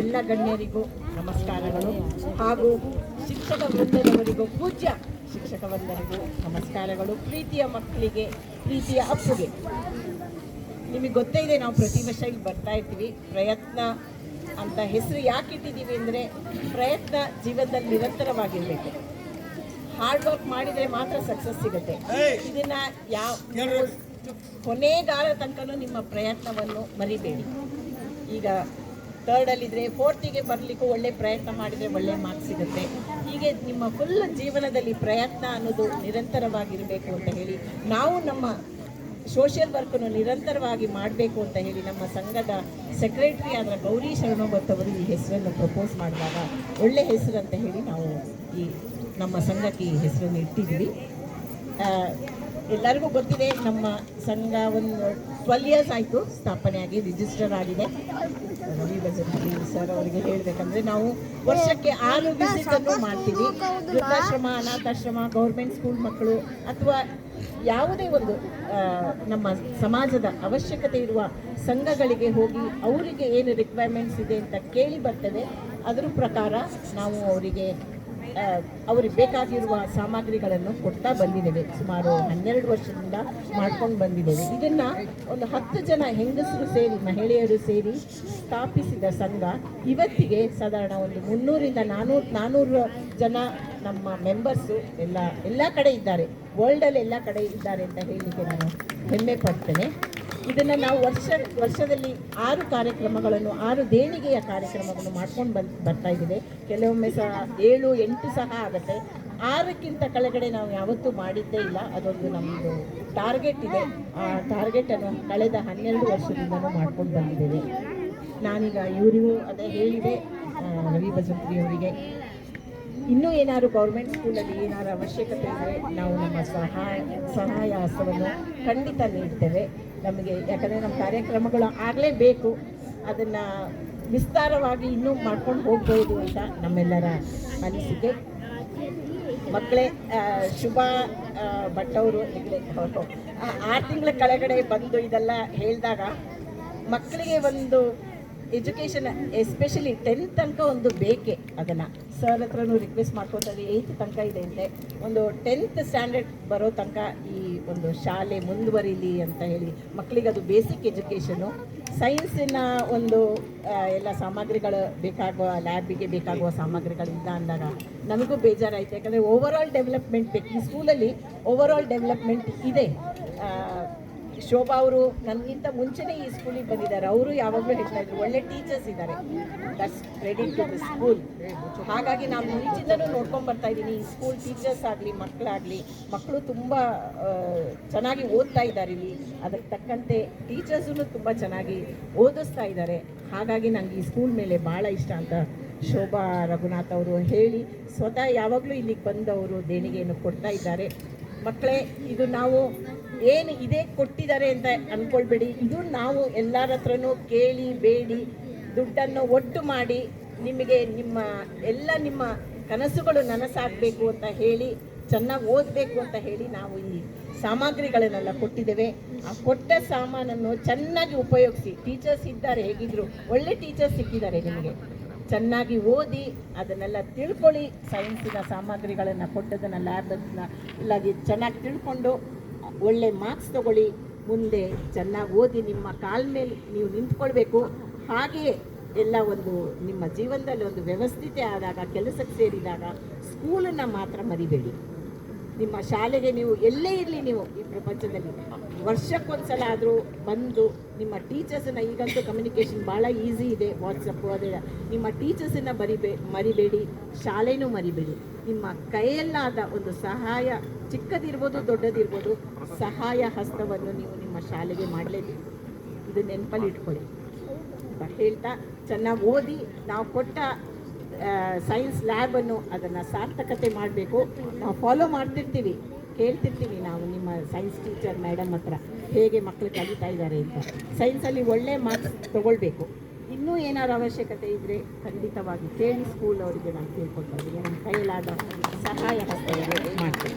ಎಲ್ಲ ಗಣ್ಯರಿಗೂ ನಮಸ್ಕಾರಗಳು. ಹಾಗೂ ಶಿಕ್ಷಕ ವೃಂದದವರಿಗೂ ಪೂಜ್ಯ ಶಿಕ್ಷಕ ವೃಂದರಿಗೂ ನಮಸ್ಕಾರಗಳು. ಪ್ರೀತಿಯ ಮಕ್ಕಳಿಗೆ ಪ್ರೀತಿಯ ಅಪ್ಪುಗೆ ನಿಮಗೆ ಗೊತ್ತೇ ಇದೆ ನಾವು ಪ್ರತಿ ವರ್ಷ ಇಲ್ಲಿ ಬರ್ತಾ ಇರ್ತೀವಿ. ಪ್ರಯತ್ನ ಅಂತ ಹೆಸರು ಯಾಕೆ ಇಟ್ಟಿದ್ದೀವಿ ಅಂದರೆ ಪ್ರಯತ್ನ ಜೀವನದಲ್ಲಿ ನಿರಂತರವಾಗಿರಬೇಕು. ಹಾರ್ಡ್ ವರ್ಕ್ ಮಾಡಿದರೆ ಮಾತ್ರ ಸಕ್ಸಸ್ ಸಿಗುತ್ತೆ. ಇದನ್ನ ಯಾವ ಕೊನೆಗಾಲ ತನಕನೂ ನಿಮ್ಮ ಪ್ರಯತ್ನವನ್ನು ಮರಿಬೇಡಿ. ಈಗ ಥರ್ಡಲ್ಲಿದ್ದರೆ ಫೋರ್ತಿಗೆ ಬರಲಿಕ್ಕೂ ಒಳ್ಳೆ ಪ್ರಯತ್ನ ಮಾಡಿದರೆ ಒಳ್ಳೆ ಮಾರ್ಕ್ಸ್ ಸಿಗುತ್ತೆ. ಹೀಗೆ ನಿಮ್ಮ ಫುಲ್ ಜೀವನದಲ್ಲಿ ಪ್ರಯತ್ನ ಅನ್ನೋದು ನಿರಂತರವಾಗಿರಬೇಕು ಅಂತ ಹೇಳಿ, ನಾವು ನಮ್ಮ ಸೋಷಿಯಲ್ ವರ್ಕನ್ನು ನಿರಂತರವಾಗಿ ಮಾಡಬೇಕು ಅಂತ ಹೇಳಿ ನಮ್ಮ ಸಂಘದ ಸೆಕ್ರೆಟರಿ ಆದ ಗೌರಿ ಶರಣೋಬತ್ ಅವರು ಈ ಹೆಸರನ್ನು ಪ್ರಪೋಸ್ ಮಾಡಿದಾಗ ಒಳ್ಳೆ ಹೆಸರು ಅಂತ ಹೇಳಿ ನಾವು ಈ ನಮ್ಮ ಸಂಘಕ್ಕೆ ಈ ಹೆಸರನ್ನು ಇಟ್ಟಿದ್ದೀವಿ. ಎಲ್ಲರಿಗೂ ಗೊತ್ತಿದೆ ನಮ್ಮ ಸಂಘ ಒಂದು ಟ್ವೆಲ್ ಇಯರ್ಸ್ ಆಯಿತು ಸ್ಥಾಪನೆಯಾಗಿ ರಿಜಿಸ್ಟರ್ ಆಗಿದೆ. ಸರ್ ಅವರಿಗೆ ಹೇಳಬೇಕಂದ್ರೆ ನಾವು ವರ್ಷಕ್ಕೆ ಆರು ವಿಸಿಟ್ ಅನ್ನು ಮಾಡ್ತೀವಿ. ವೃದ್ಧಾಶ್ರಮ, ಅನಾಥಾಶ್ರಮ ಗೌರ್ಮೆಂಟ್ ಸ್ಕೂಲ್ ಮಕ್ಕಳು ಅಥವಾ ಯಾವುದೇ ಒಂದು ನಮ್ಮ ಸಮಾಜದ ಅವಶ್ಯಕತೆ ಇರುವ ಸಂಘಗಳಿಗೆ ಹೋಗಿ ಅವರಿಗೆ ಏನು ರಿಕ್ವೈರ್ಮೆಂಟ್ಸ್ ಇದೆ ಅಂತ ಕೇಳಿ ಬರ್ತೇವೆ ಅದ್ರ ಪ್ರಕಾರ ನಾವು ಅವರಿಗೆ ಅವ್ರಿಗೆ ಬೇಕಾಗಿರುವ ಸಾಮಗ್ರಿಗಳನ್ನು ಕೊಡ್ತಾ ಬಂದಿದ್ದೇವೆ. ಸುಮಾರು ಹನ್ನೆರಡು ವರ್ಷದಿಂದ ಮಾಡ್ಕೊಂಡು ಬಂದಿದ್ದೇವೆ. ಇದನ್ನ ಒಂದು ಹತ್ತು ಜನ ಹೆಂಗಸರು ಸೇರಿ, ಮಹಿಳೆಯರು ಸೇರಿ ಸ್ಥಾಪಿಸಿದ ಸಂಘ. ಇವತ್ತಿಗೆ ಸಾಧಾರಣ ಒಂದು ಮುನ್ನೂರಿಂದ ನಾನೂರು ನಾನೂರು ಜನ ನಮ್ಮ ಮೆಂಬರ್ಸು ಎಲ್ಲ ಎಲ್ಲ ಕಡೆ ಇದ್ದಾರೆ. ವರ್ಲ್ಡಲ್ಲಿ ಎಲ್ಲ ಕಡೆ ಇದ್ದಾರೆ ಅಂತ ಹೇಳಲಿಕ್ಕೆ ನಾನು ಹೆಮ್ಮೆ ಪಡ್ತೇನೆ. ಇದನ್ನು ನಾವು ವರ್ಷ, ವರ್ಷದಲ್ಲಿ ಆರು ಕಾರ್ಯಕ್ರಮಗಳನ್ನು, ಆರು ದೇಣಿಗೆಯ ಕಾರ್ಯಕ್ರಮಗಳನ್ನು ಮಾಡ್ಕೊಂಡು ಬಂದು, ಬರ್ತಾ ಇದ್ದೀವಿ. ಕೆಲವೊಮ್ಮೆ ಸಹ ಏಳು, ಎಂಟು ಸಹ ಆಗುತ್ತೆ. ಆರಕ್ಕಿಂತ ಕೆಳಗಡೆ ನಾವು ಯಾವತ್ತೂ ಮಾಡಿದ್ದೇ ಇಲ್ಲ. ಅದೊಂದು ನಮ್ಮದು ಟಾರ್ಗೆಟ್ ಇದೆ. ಆ ಟಾರ್ಗೆಟನ್ನು ಕಳೆದ ಹನ್ನೆರಡು ವರ್ಷದಿಂದಲೂ ಮಾಡ್ಕೊಂಡು ಬಂದಿದ್ದೇವೆ. ನಾನೀಗ ಇವರಿಗೂ ಅದೇ ಹೇಳಿದೆ. ರವಿ ಅವರಿಗೆ. ಇನ್ನೂ ಏನಾದ್ರು ಗೌರ್ಮೆಂಟ್ ಸ್ಕೂಲಲ್ಲಿ ಏನಾದ್ರು ಅವಶ್ಯಕತೆ ಇದ್ದರೆ ನಾವು ನಮ್ಮ ಸಹಾಯ ಸಹಾಯ ಹಸ್ತವನ್ನು ಖಂಡಿತ ನೀಡ್ತೇವೆ. ನಮಗೆ ಯಾಕಂದರೆ ನಮ್ಮ ಕಾರ್ಯಕ್ರಮಗಳು ಆಗಲೇಬೇಕು. ಅದನ್ನು ವಿಸ್ತಾರವಾಗಿ ಇನ್ನೂ ಮಾಡ್ಕೊಂಡು ಹೋಗ್ಬೋದು ಅಂತ ನಮ್ಮೆಲ್ಲರ ಅನಿಸಿಕೆ ಮಕ್ಕಳೇ ಶುಭ ಭಟ್ಟವರು ಆ, ಆರು ತಿಂಗಳ ಕೆಳಗಡೆ ಬಂದು ಇದೆಲ್ಲ ಹೇಳಿದಾಗ ಮಕ್ಕಳಿಗೆ ಒಂದು ಎಜುಕೇಷನ್ ಎಸ್ಪೆಷಲಿ ಟೆಂತ್ ತನಕ ಒಂದು ಬೇಕೆ ಅದನ್ನು. ಸರ್ ಹತ್ರನೂ ರಿಕ್ವೆಸ್ಟ್ ಮಾಡ್ಕೊತಾರೆ ಏಯ್ತ್ ತನಕ ಇದೆ ಅಂತೆ. ಒಂದು ಟೆಂತ್ ಸ್ಟ್ಯಾಂಡರ್ಡ್ ಬರೋ ತನಕ ಈ ಒಂದು ಶಾಲೆ ಮುಂದುವರಿಲಿ ಅಂತ ಹೇಳಿ ಮಕ್ಕಳಿಗೆ ಅದು ಬೇಸಿಕ್ ಎಜುಕೇಷನು ಸೈನ್ಸಿನ ಒಂದು ಎಲ್ಲ ಸಾಮಗ್ರಿಗಳು ಬೇಕಾಗುವ ಲ್ಯಾಬಿಗೆ ಬೇಕಾಗುವ ಸಾಮಗ್ರಿಗಳಿಂದ ಅಂದಾಗ ನಮಗೂ ಬೇಜಾರಾಯಿತು. ಯಾಕಂದರೆ ಓವರ್ ಆಲ್ ಡೆವಲಪ್ಮೆಂಟ್ ಬೇಕು. ಈ ಸ್ಕೂಲಲ್ಲಿ ಓವರ್ ಆಲ್ ಡೆವಲಪ್ಮೆಂಟ್ ಇದೆ. ಶೋಭಾ ಅವರು ನನಗಿಂತ ಮುಂಚೆನೇ ಈ ಸ್ಕೂಲಿಗೆ ಬಂದಿದ್ದಾರೆ. ಅವರು ಯಾವಾಗಲೂ ಹೇಳ್ತಾ ಇದ್ರು, ಒಳ್ಳೆ ಟೀಚರ್ಸ್ ಇದ್ದಾರೆ. That's credit to the school ಹಾಗಾಗಿ ನಾನು ಮುಂಚಿಂದನೂ ನೋಡ್ಕೊಂಡು ಬರ್ತಾ ಇದ್ದೀನಿ. ಈ ಸ್ಕೂಲ್ ಟೀಚರ್ಸ್ ಆಗಲಿ ಮಕ್ಕಳಾಗಲಿ ಮಕ್ಕಳು ತುಂಬ ಚೆನ್ನಾಗಿ ಓದ್ತಾ ಇದ್ದಾರೆ ಇಲ್ಲಿ. ಅದಕ್ಕೆ ತಕ್ಕಂತೆ ಟೀಚರ್ಸೂ ತುಂಬ ಚೆನ್ನಾಗಿ ಓದಿಸ್ತಾ ಇದ್ದಾರೆ. ಹಾಗಾಗಿ ನನಗೆ ಈ ಸ್ಕೂಲ್ ಮೇಲೆ ಭಾಳ ಇಷ್ಟ ಅಂತ ಶೋಭಾ ರಘುನಾಥ್ ಅವರು ಹೇಳಿ, ಸ್ವತಃ ಯಾವಾಗಲೂ ಇಲ್ಲಿಗೆ ಬಂದವರು ದೇಣಿಗೆಯನ್ನು ಕೊಡ್ತಾ ಇದ್ದಾರೆ. ಮಕ್ಕಳೇ ಇದು ನಾವು ಏನು ಇದೇ ಕೊಟ್ಟಿದ್ದಾರೆ ಅಂತ ಅಂದ್ಕೊಳ್ಬೇಡಿ ಇದು ನಾವು ಎಲ್ಲರ ಹತ್ರನೂ ಕೇಳಿ, ಬೇಡಿ, ದುಡ್ಡನ್ನು ಒಟ್ಟು ಮಾಡಿ ನಿಮಗೆ ನಿಮ್ಮ, ಎಲ್ಲ ನಿಮ್ಮ ಕನಸುಗಳು ನನಸಾಗಬೇಕು ಅಂತ ಹೇಳಿ, ಚೆನ್ನಾಗಿ ಓದಬೇಕು ಅಂತ ಹೇಳಿ ನಾವು ಈ ಸಾಮಗ್ರಿಗಳನ್ನೆಲ್ಲ ಕೊಟ್ಟಿದ್ದೇವೆ. ಆ ಕೊಟ್ಟ ಸಾಮಾನನ್ನು ಚೆನ್ನಾಗಿ ಉಪಯೋಗಿಸಿ ಟೀಚರ್ಸ್ ಇದ್ದಾರೆ ಹೇಗಿದ್ರು, ಒಳ್ಳೆ ಟೀಚರ್ಸ್ ಸಿಕ್ಕಿದ್ದಾರೆ ನಿಮಗೆ. ಚೆನ್ನಾಗಿ ಓದಿ, ಅದನ್ನೆಲ್ಲ ತಿಳ್ಕೊಳ್ಳಿ ಸೈನ್ಸಿನ ಸಾಮಗ್ರಿಗಳನ್ನು ಕೊಟ್ಟದನ್ನು ಲ್ಯಾಬನ್ನು ಎಲ್ಲ ಚೆನ್ನಾಗಿ ತಿಳ್ಕೊಂಡು ಒಳ್ಳೆ ಮಾರ್ಕ್ಸ್ ತಗೊಳ್ಳಿ. ಮುಂದೆ ಚೆನ್ನಾಗಿ ಓದಿ ನಿಮ್ಮ ಕಾಲ ಮೇಲೆ ನೀವು ನಿಂತ್ಕೊಳ್ಬೇಕು. ಹಾಗೆಯೇ ಎಲ್ಲ ಒಂದು ನಿಮ್ಮ ಜೀವನದಲ್ಲಿ ಒಂದು ವ್ಯವಸ್ಥಿತೆ ಆದಾಗ, ಕೆಲಸಕ್ಕೆ ಸೇರಿದಾಗ ಸ್ಕೂಲನ್ನು ಮಾತ್ರ ಮರಿಬೇಡಿ. ನಿಮ್ಮ ಶಾಲೆಗೆ ನೀವು ಎಲ್ಲೇ ಇರಲಿ ನೀವು ಈ ಪ್ರಪಂಚದಲ್ಲಿ. ವರ್ಷಕ್ಕೊಂದ್ಸಲ ಆದರೂ ಬಂದು ನಿಮ್ಮ ಟೀಚರ್ಸನ್ನು ಈಗಂತೂ ಕಮ್ಯುನಿಕೇಷನ್ ಭಾಳ ಈಸಿ ಇದೆ ವಾಟ್ಸಪ್ಪು ಅದೆಲ್ಲ ನಿಮ್ಮ ಟೀಚರ್ಸನ್ನು ಬರಿಬೇ, ಮರಿಬೇಡಿ, ಶಾಲೆನೂ ಮರಿಬೇಡಿ. ನಿಮ್ಮ ಕೈಯಲ್ಲಾದ ಒಂದು ಸಹಾಯ, ಚಿಕ್ಕದಿರ್ಬೋದು ದೊಡ್ಡದಿರ್ಬೋದು, ಸಹಾಯ ಹಸ್ತವನ್ನು ನೀವು ನಿಮ್ಮ ಶಾಲೆಗೆ ಮಾಡಲೇಬೇಕು. ಇದು ನೆನಪಲ್ಲಿ ಇಟ್ಕೊಳ್ಳಿ. ಹೇಳ್ತಾ, ಚೆನ್ನಾಗಿ ಓದಿ, ನಾವು ಕೊಟ್ಟ ಸೈನ್ಸ್ ಲ್ಯಾಬನ್ನು ಅದನ್ನು ಸಾರ್ಥಕತೆ ಮಾಡಬೇಕು. ನಾವು ಫಾಲೋ ಮಾಡ್ತಿರ್ತೀವಿ, ಕೇಳ್ತಿರ್ತೀವಿ ನಾವು ನಿಮ್ಮ ಸೈನ್ಸ್ ಟೀಚರ್ ಮೇಡಮ್ ಹತ್ರ ಹೇಗೆ ಮಕ್ಕಳು ಕಲಿತಾ ಇದ್ದಾರೆ ಅಂತ. ಸೈನ್ಸಲ್ಲಿ ಒಳ್ಳೆ ಮಾರ್ಕ್ಸ್ ತೊಗೊಳ್ಬೇಕು. ಇನ್ನೂ ಏನಾದ್ರು ಅವಶ್ಯಕತೆ ಇದ್ದರೆ ಖಂಡಿತವಾಗಿ ಕೇಳಿ ಸ್ಕೂಲ್ ಅವರಿಗೆ ನಾನು ಕೇಳ್ಕೊಳ್ತಾ ಇದ್ದೀನಿ ನಮ್ಮ ಕೈಯಲ್ಲಾದ ಸಹಾಯ ಮಾಡ್ತೀನಿ.